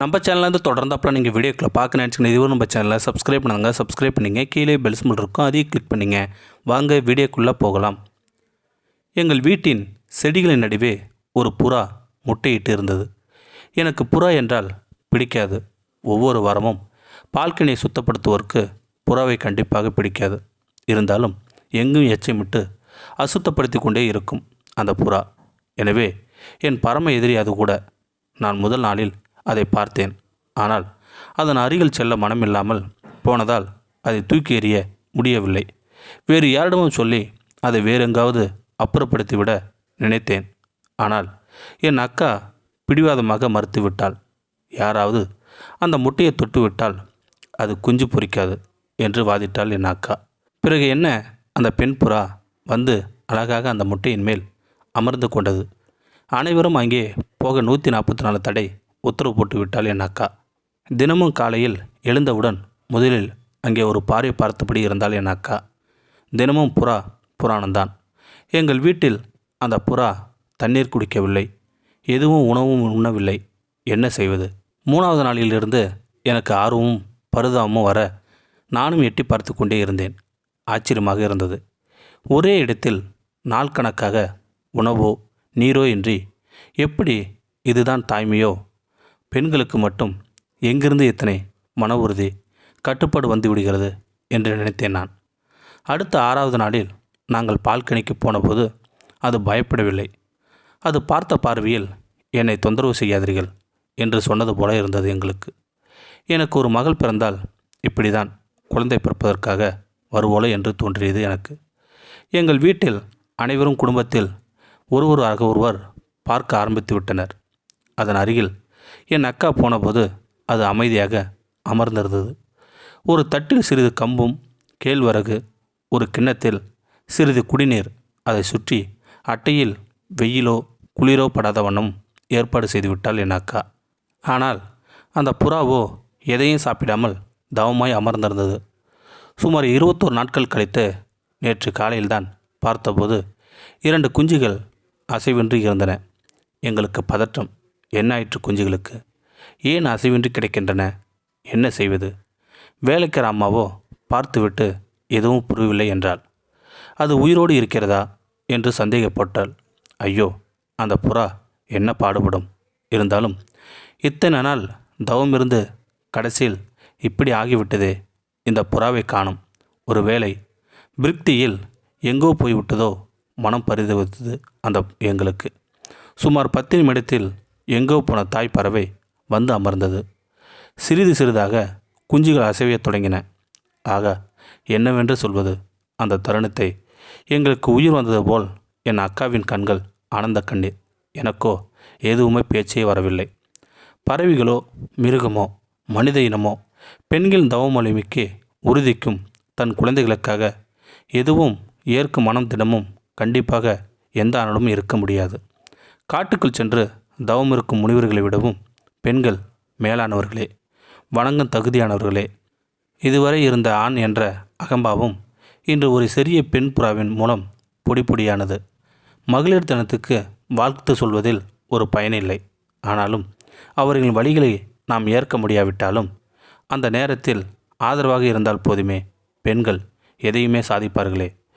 நம்ம சேனல்லேருந்து தொடர்ந்து அப்புறம் நீங்கள் வீடியோக்களை பார்க்க நினச்சிக்கணும். இதுவும் நம்ம சேனலை சப்ஸ்கிரைப் பண்ணுங்கள் சப்ஸ்கிரைப் பண்ணிங்க. கீழே பெல்ஸ் மட்டும் இருக்கும். அதையும் கிளிக் பண்ணிங்க. வாங்க வீடியோக்குள்ளே போகலாம். எங்கள் வீட்டின் செடிகளின் நடுவே ஒரு புறா முட்டையிட்டு இருந்தது. எனக்கு புறா என்றால் பிடிக்காது. ஒவ்வொரு வாரமும் பால்கனியை சுத்தப்படுத்துவோருக்கு புறாவை கண்டிப்பாக பிடிக்காது. இருந்தாலும் எங்கும் எச்சமிட்டு அசுத்தப்படுத்தி கொண்டே இருக்கும் அந்த புறா. எனவே என் பரம எதிரி அது கூட. நான் முதல் நாளில் அதை பார்த்தேன். ஆனால் அதன் அருகில் செல்ல மனமில்லாமல் போனதால் அதை தூக்கி எறிய முடியவில்லை. வேறு யாரிடமும் சொல்லி அதை வேறெங்காவது அப்புறப்படுத்திவிட நினைத்தேன். ஆனால் என் அக்கா பிடிவாதமாக மறுத்துவிட்டாள். யாராவது அந்த முட்டையை தொட்டுவிட்டால் அது குஞ்சு பொரிக்காது என்று வாதிட்டாள் என் அக்கா. பிறகு என்ன அந்த பெண் புறா வந்து அழகாக அந்த முட்டையின் மேல் அமர்ந்து கொண்டது. அனைவரும் அங்கே போக நூற்றி நாற்பத்தி நாலு தடை உத்தரவு போட்டு விட்டாள் என் அக்கா. தினமும் காலையில் எழுந்தவுடன் முதலில் அங்கே ஒரு பாறை பார்த்தபடி இருந்தாள் என் அக்கா. தினமும் புறா புராணம்தான். எங்கள் வீட்டில் அந்த புறா தண்ணீர் குடிக்கவில்லை. எதுவும் உணவும் உண்ணவில்லை. என்ன செய்வது? மூணாவது நாளிலிருந்து எனக்கு ஆர்வமும் பரிதாபமும் வர நானும் எட்டி பார்த்து கொண்டே இருந்தேன். ஆச்சரியமாக இருந்தது. ஒரே இடத்தில் நாள் கணக்காக உணவோ நீரோ இன்றி எப்படி இதுதான் தாய்மையோ பெண்களுக்கு மட்டும் எங்கிருந்து எத்தனை மன உறுதி கட்டுப்பாடு வந்து விடுகிறது? என்று நினைத்தேன் நான். அடுத்த ஆறாவது நாளில் நாங்கள் பால்கனிக்கு போனபோது அது பயப்படவில்லை. அது பார்த்த பார்வையில் என்னை தொந்தரவு செய்யாதீர்கள் என்று சொன்னது போல இருந்தது எங்களுக்கு. எனக்கு ஒரு மகள் பிறந்தால் இப்படிதான் குழந்தை பிறப்பதற்காக வருவோல என்று தோன்றியது எனக்கு. எங்கள் வீட்டில் அனைவரும் குடும்பத்தில் ஒருவராக ஒருவர் பார்க்க ஆரம்பித்து விட்டனர். அதன் அருகில் என் அக்கா போனபோது அது அமைதியாக அமர்ந்திருந்தது. ஒரு தட்டில் சிறிது கம்பும் கேழ்வரகு ஒரு கிண்ணத்தில் சிறிது குடிநீர் அதை சுற்றி அட்டையில் வெயிலோ குளிரோ படாத வண்ணம் ஏற்பாடு செய்துவிட்டாள் என் அக்கா. ஆனால் அந்த புறாவோ எதையும் சாப்பிடாமல் தவமாய் அமர்ந்திருந்தது. சுமார் இருபத்தோரு நாட்கள் கழித்து நேற்று காலையில்தான் பார்த்தபோது இரண்டு குஞ்சுகள் அசைவின்றி இருந்தன. எங்களுக்கு பதற்றம். என்ன ஆயிற்று குஞ்சுகளுக்கு? ஏன் அசைவின்றி கிடைக்கின்றன? என்ன செய்வது? வேலைக்கிற அம்மாவோ பார்த்துவிட்டு எதுவும் புரியவில்லை என்றாள். அது உயிரோடு இருக்கிறதா? என்று சந்தேகப்பட்டாள். ஐயோ அந்த புறா என்ன பாடுபடும்? இருந்தாலும் இத்தனை நாள் தவம் இருந்து கடைசியில் இப்படி ஆகிவிட்டதே. இந்த புறாவை காணும். ஒருவேளை பிரிக்தியில் எங்கோ போய்விட்டதோ மனம் பரிதவித்தது அந்த எங்களுக்கு. சுமார் பத்து நிமிடத்தில் எங்கோ போன தாய் பறவை வந்து அமர்ந்தது. சிறிது சிறிதாக குஞ்சுகள் அசைவையத் தொடங்கின. ஆக என்னவென்று சொல்வது? அந்த தருணத்தை எங்களுக்கு உயிர் வந்தது போல் என் அக்காவின் கண்கள் ஆனந்த கண்ணீர். எனக்கோ எதுவுமே பேச்சே வரவில்லை. பறவைகளோ மிருகமோ மனித இனமோ பெண்களின் தவமொழிமிக்கு உறுதிக்கும் தன் குழந்தைகளுக்காக எதுவும் ஏற்கும் மனம் தினமும் கண்டிப்பாக எந்த ஆனாலும் இருக்க முடியாது. காட்டுக்குள் சென்று தவம் இருக்கும் முனிவர்களை விடவும் பெண்கள் மேலானவர்களே வணங்கும் தகுதியானவர்களே. இதுவரை இருந்த ஆண் என்ற அகம்பாவம் இன்று ஒரு சிறிய பெண் புறாவின் மூலம் பொடி பொடியானது மகளிர் தனத்துக்கு வாழ்த்து சொல்வதில் ஒரு பயனில்லை ஆனாலும் அவர்களின் வழிகளை நாம் ஏற்க முடியாவிட்டாலும் அந்த நேரத்தில் ஆதரவாக இருந்தால் போதுமே. பெண்கள் எதையுமே சாதிப்பார்களே.